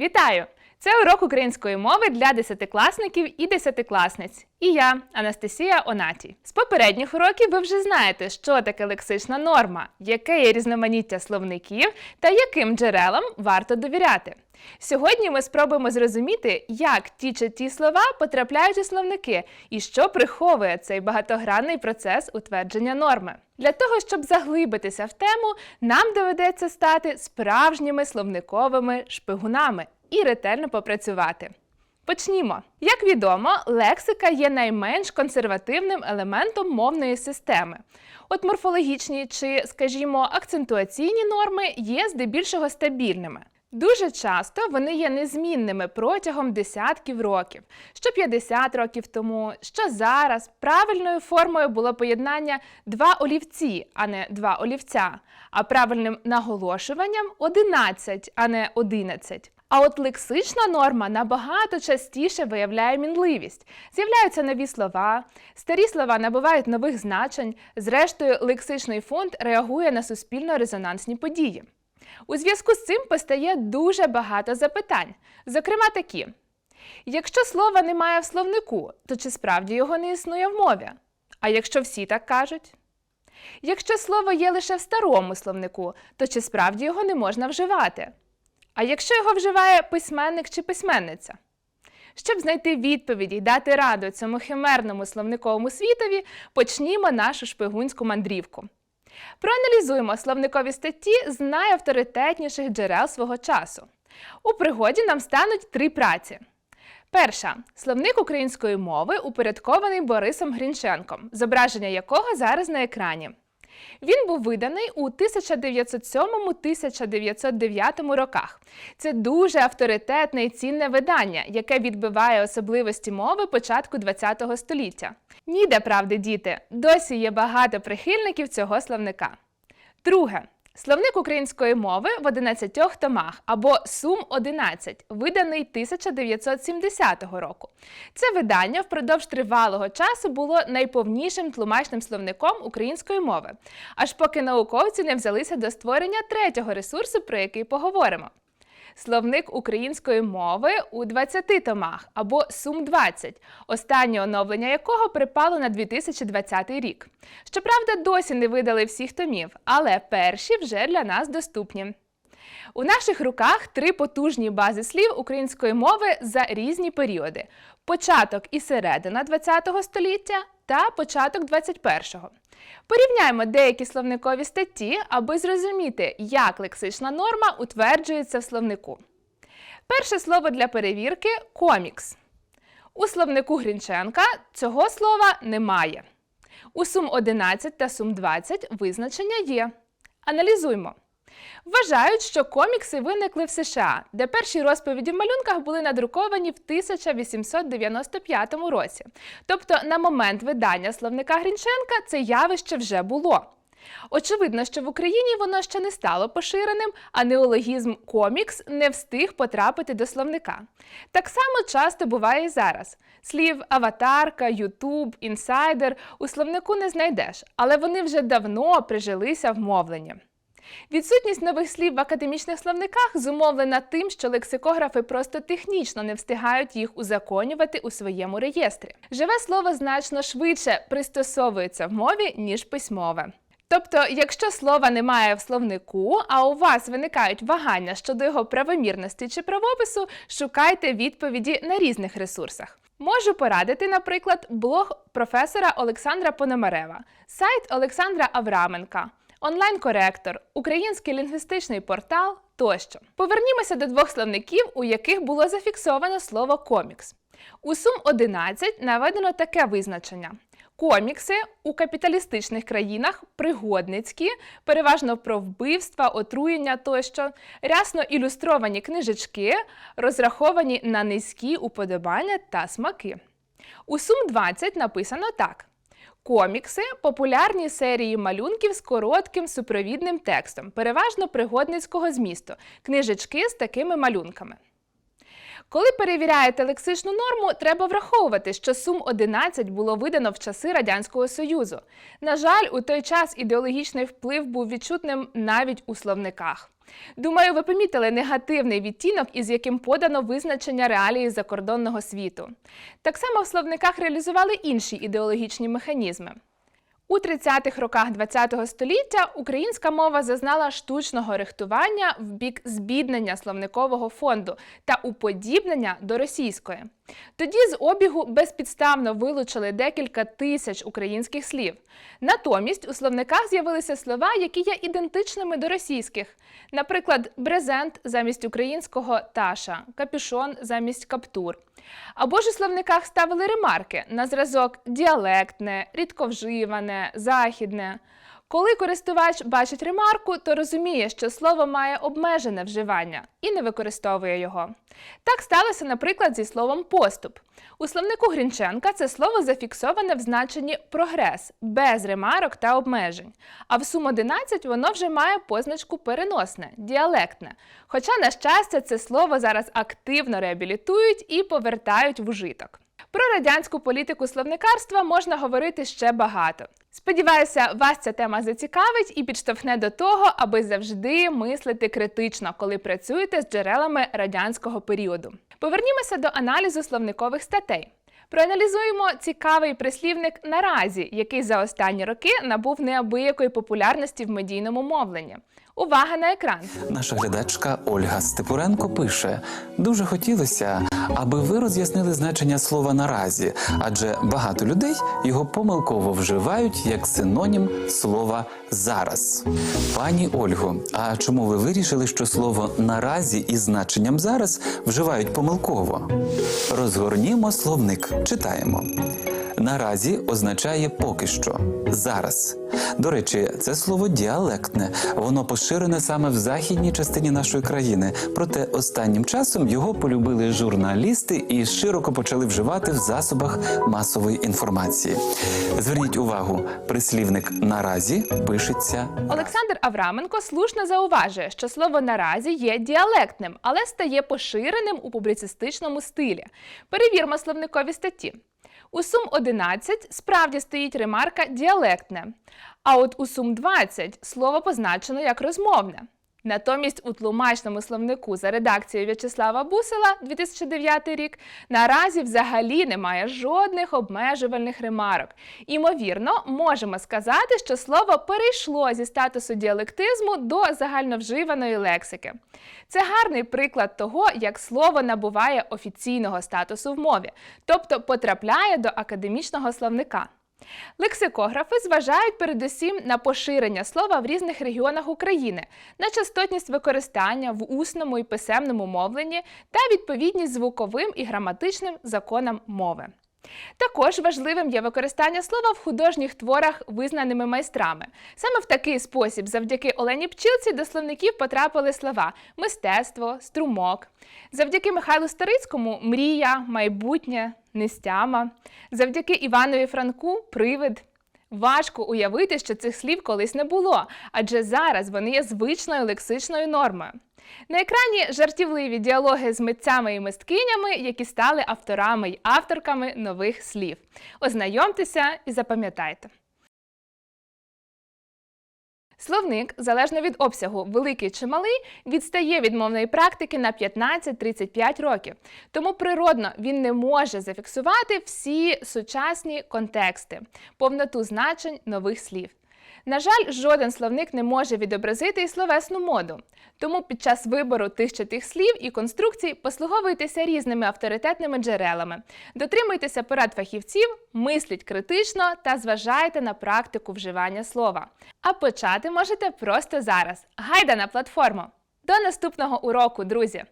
Вітаю! Це урок української мови для десятикласників і десятикласниць. І я, Анастасія Онатій. З попередніх уроків ви вже знаєте, що таке лексична норма, яке є різноманіття словників та яким джерелам варто довіряти. Сьогодні ми спробуємо зрозуміти, як ті чи ті слова потрапляють у словники і що приховує цей багатогранний процес утвердження норми. Для того, щоб заглибитися в тему, нам доведеться стати справжніми словниковими шпигунами і ретельно попрацювати. Почнімо. Як відомо, лексика є найменш консервативним елементом мовної системи. От морфологічні чи, скажімо, акцентуаційні норми є здебільшого стабільними. Дуже часто вони є незмінними протягом десятків років. Що 50 років тому, що зараз правильною формою було поєднання два олівці, а не два олівця, а правильним наголошуванням 11, а не 11. А от лексична норма набагато частіше виявляє мінливість. З'являються нові слова, старі слова набувають нових значень. Зрештою, лексичний фонд реагує на суспільно-резонансні події. У зв'язку з цим постає дуже багато запитань, зокрема такі: якщо слова немає в словнику, то чи справді його не існує в мові? А якщо всі так кажуть? Якщо слово є лише в старому словнику, то чи справді його не можна вживати? А якщо його вживає письменник чи письменниця? Щоб знайти відповіді й дати раду цьому химерному словниковому світові, почнімо нашу шпигунську мандрівку. Проаналізуємо словникові статті з найавторитетніших джерел свого часу. У пригоді нам стануть три праці. Перша словник української мови, упорядкований Борисом Грінченком, зображення якого зараз на екрані. Він був виданий у 1907-1909 роках. Це дуже авторитетне і цінне видання, яке відбиває особливості мови початку ХХ століття. Ніде правди, діти, досі є багато прихильників цього словника. Друге. Словник української мови в 11 томах або Сум 11, виданий 1970 року. Це видання впродовж тривалого часу було найповнішим тлумачним словником української мови, аж поки науковці не взялися до створення третього ресурсу, про який поговоримо. Словник української мови у 20 томах або Сум 20, останнє оновлення якого припало на 2020 рік. Щоправда, досі не видали всіх томів, але перші вже для нас доступні. У наших руках три потужні бази слів української мови за різні періоди: початок і середина ХХ століття та початок 21-го. Порівняємо деякі словникові статті, аби зрозуміти, як лексична норма утверджується в словнику. Перше слово для перевірки комікс. У словнику Грінченка цього слова немає. У Сум 11 та Сум 20 визначення є. Аналізуймо. Вважають, що комікси виникли в США, де перші розповіді в малюнках були надруковані в 1895 році. Тобто, на момент видання словника Грінченка це явище вже було. Очевидно, що в Україні воно ще не стало поширеним, а неологізм комікс не встиг потрапити до словника. Так само часто буває і зараз. Слів аватарка, ютуб, інсайдер у словнику не знайдеш, але вони вже давно прижилися в мовленні. Відсутність нових слів в академічних словниках зумовлена тим, що лексикографи просто технічно не встигають їх узаконювати у своєму реєстрі. Живе слово значно швидше пристосовується в мові, ніж письмове. Тобто, якщо слова немає в словнику, а у вас виникають вагання щодо його правомірності чи правопису, шукайте відповіді на різних ресурсах. Можу порадити, наприклад, блог професора Олександра Пономарева, сайт Олександра Авраменка, онлайн-коректор, український лінгвістичний портал тощо. Повернімося до двох словників, у яких було зафіксовано слово комікс. У Сум 11 наведено таке визначення. Комікси у капіталістичних країнах пригодницькі, переважно про вбивства, отруєння тощо, рясно ілюстровані книжечки, розраховані на низькі уподобання та смаки. У Сум 20 написано так: комікси популярні серії малюнків з коротким супровідним текстом, переважно пригодницького змісту, книжечки з такими малюнками. Коли перевіряєте лексичну норму, треба враховувати, що сум 11 було видано в часи Радянського Союзу. На жаль, у той час ідеологічний вплив був відчутним навіть у словниках. Думаю, ви помітили негативний відтінок, із яким подано визначення реалії закордонного світу. Так само в словниках реалізували інші ідеологічні механізми. У 30-х роках ХХ століття українська мова зазнала штучного рихтування в бік збіднення словникового фонду та уподібнення до російської. Тоді з обігу безпідставно вилучили декілька тисяч українських слів. Натомість у словниках з'явилися слова, які є ідентичними до російських. Наприклад, брезент замість українського таша, капюшон замість каптур. Або ж у словниках ставили ремарки на зразок діалектне, рідковживане, західне. Коли користувач бачить ремарку, то розуміє, що слово має обмежене вживання і не використовує його. Так сталося, наприклад, зі словом поступ. У словнику Грінченка це слово зафіксоване в значенні прогрес без ремарок та обмежень. А в сум 11 воно вже має позначку переносне, діалектне. Хоча, на щастя, це слово зараз активно реабілітують і повертають в ужиток. Про радянську політику словникарства можна говорити ще багато. Сподіваюся, вас ця тема зацікавить і підштовхне до того, аби завжди мислити критично, коли працюєте з джерелами радянського періоду. Повернімося до аналізу словникових статей. Проаналізуємо цікавий прислівник наразі, який за останні роки набув неабиякої популярності в медійному мовленні. Увага на екран! Наша глядачка Ольга Степуренко пише: дуже хотілося, аби ви роз'яснили значення слова наразі, адже багато людей його помилково вживають як синонім слова зараз. Пані Ольго, а чому ви вирішили, що слово наразі із значенням зараз вживають помилково? Розгорнімо словник, читаємо. Наразі означає поки що зараз. До речі, це слово діалектне. Воно поширене саме в західній частині нашої країни. Проте останнім часом його полюбили журналісти і широко почали вживати в засобах масової інформації. Зверніть увагу, прислівник наразі пишеться Олександр Авраменко слушно зауважує, що слово наразі є діалектним, але стає поширеним у публіцистичному стилі. Перевірмо словникові статті. У сум 11 справді стоїть ремарка діалектне, а от у сум 20 слово позначено як розмовне. Натомість у тлумачному словнику за редакцією В'ячеслава Бусела 2009 рік наразі взагалі немає жодних обмежувальних ремарок. Імовірно, можемо сказати, що слово перейшло зі статусу діалектизму до загальновживаної лексики. Це гарний приклад того, як слово набуває офіційного статусу в мові, тобто потрапляє до академічного словника. Лексикографи зважають передусім на поширення слова в різних регіонах України, на частотність використання в усному і писемному мовленні та відповідність звуковим і граматичним законам мови. Також важливим є використання слова в художніх творах визнаними майстрами. Саме в такий спосіб, завдяки Олені Пчілці, до словників потрапили слова мистецтво, струмок. Завдяки Михайлу Старицькому мрія, майбутнє, нестяма. Завдяки Іванові Франку привид. Важко уявити, що цих слів колись не було, адже зараз вони є звичною лексичною нормою. На екрані жартівливі діалоги з митцями і мисткинями, які стали авторами й авторками нових слів. Ознайомтеся і запам'ятайте. Словник, залежно від обсягу, великий чи малий, відстає від мовної практики на 15-35 років. Тому природно він не може зафіксувати всі сучасні контексти, повноту значень нових слів. На жаль, жоден словник не може відобразити і словесну моду. Тому під час вибору тих чи тих слів і конструкцій послуговуйтеся різними авторитетними джерелами, дотримуйтеся порад фахівців, мисліть критично та зважайте на практику вживання слова. А почати можете просто зараз. Гайда на платформу! До наступного уроку, друзі!